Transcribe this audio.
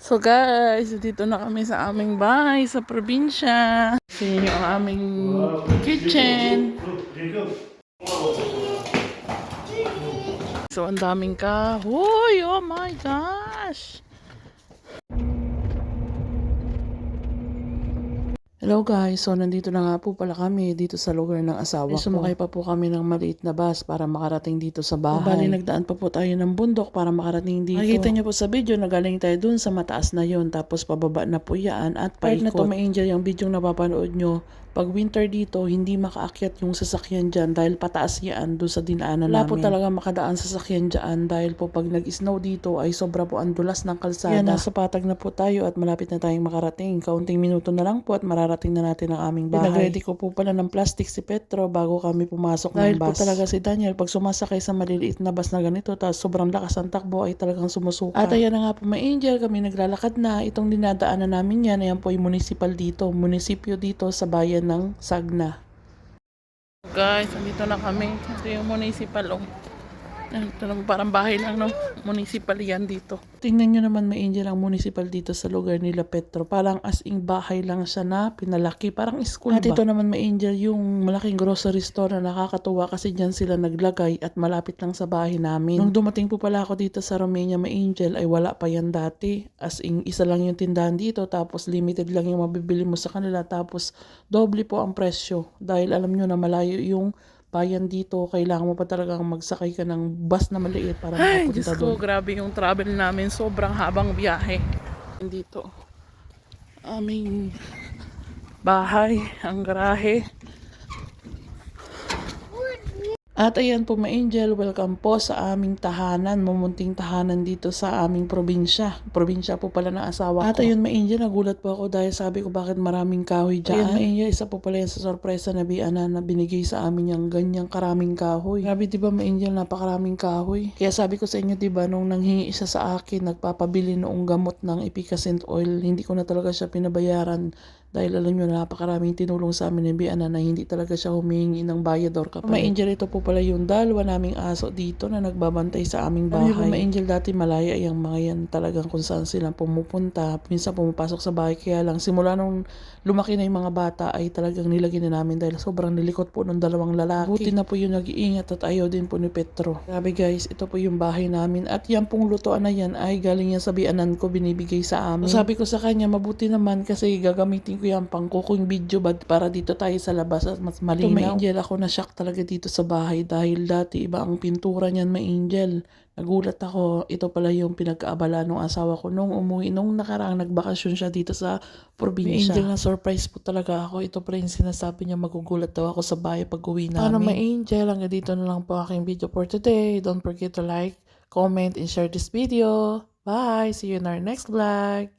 So guys, dito na kami sa aming bahay sa probinsya. Kasi yung aming kitchen. So ang daming kahoy. Oh my gosh. Hello guys, so nandito na nga po pala kami dito sa lugar ng asawa ko. Sumakay pa po kami ng maliit na bus para makarating dito sa bahay. Bali nagdaan pa po tayo ng bundok para makarating dito. Nakikita niyo po sa video na galing tayo dun sa mataas na yon tapos pababa na po yan at paikot. Part na to ma-angel yung video na napapanood nyo. Pag winter dito, hindi makaakyat yung sasakyan dyan dahil pataas yan doon sa dinaanan Wala namin. po talaga makadaan sa sasakyan dyan dahil po pag nag-snow dito ay sobra po ang dulas ng kalsada. Yan, nasa patag na po tayo at malapit na tayong makarating. Kaunting minuto na lang po at mararating na natin ang aming bahay. Pinag-ready ko po pala ng plastic si Petro bago kami pumasok dahil ng bus. Dahil po talaga si Daniel, pag sumasakay sa maliliit na bus na ganito, tapos sobrang lakas ang takbo ay talagang sumusuka. At ayan na nga po may angel, kami naglalakad na. Itong dinadaanan namin yan, ayan po ay municipal dito. Munisipyo dito sa bayan ng Sagna. Guys, andito na kami. Ito yung municipal. Oh. Na, parang bahay lang, no? Municipal yan dito. Tingnan nyo naman, may angel ang municipal dito sa lugar nila Petro. Parang as in bahay lang siya na pinalaki. Parang school At ba? ito naman, may angel yung malaking grocery store na nakakatuwa kasi dyan sila naglagay at malapit lang sa bahay namin. Nung dumating po pala ako dito sa Romania, may angel, ay wala pa yan dati. As in, isa lang yung tindahan dito, tapos limited lang yung mabibili mo sa kanila, tapos doble po ang presyo. Dahil alam nyo na malayo yung bayan dito, kailangan mo pa talagang magsakay ka ng bus na maliit para Ay, makapunta Diyos doon. ko, grabe yung travel namin. Sobrang habang biyahe. dito. Aming bahay, ang garahe. At ayan po, ma-angel, welcome po sa aming tahanan, mumunting tahanan dito sa aming probinsya. Probinsya po pala ng asawa ko. At ayun, ma-angel, nagulat po ako dahil sabi ko bakit maraming kahoy dyan. Ayun, ma-angel, isa po pala yan sa sorpresa na biana na binigay sa amin yung ganyang karaming kahoy. Grabe, di ba, ma-angel, napakaraming kahoy. Kaya sabi ko sa inyo, di ba, nung nanghingi siya sa akin, nagpapabili noong gamot ng epicacent oil, hindi ko na talaga siya pinabayaran dahil alam nyo, napakaraming tinulong sa amin ng Biana na hindi talaga siya humingi ng bayad or kapalit. Ma-angel, ito po pala yung dalawa naming aso dito na nagbabantay sa aming bahay. Nyo, ma-angel, dati malaya yung mga yan talagang kung saan sila pumupunta. Minsan pumapasok sa bahay, kaya lang simula nung lumaki na yung mga bata ay talagang nilagyan na namin dahil sobrang nilikot po ng dalawang lalaki. Buti na po yung nag-iingat at ayaw din po ni Petro. Grabe guys, ito po yung bahay namin at yan pong lutoan na yan ay galing yan sa bianan ko binibigay sa amin. So, sabi ko sa kanya, mabuti naman kasi gagamitin ko yan pang kuking video bad para dito tayo sa labas at mas malinaw. Ito, may angel ako na shock talaga dito sa bahay dahil dati iba ang pintura niyan may angel. Nagulat ako, ito pala yung pinagkaabala ng asawa ko nung umuwi, nung nakaraang nagbakasyon siya dito sa probinsya. May angel na surprise po talaga ako. Ito pa rin sinasabi niya magugulat daw ako sa bahay pag uwi namin. Ano may angel, hanggang dito na lang po aking video for today. Don't forget to like, comment, and share this video. Bye! See you in our next vlog!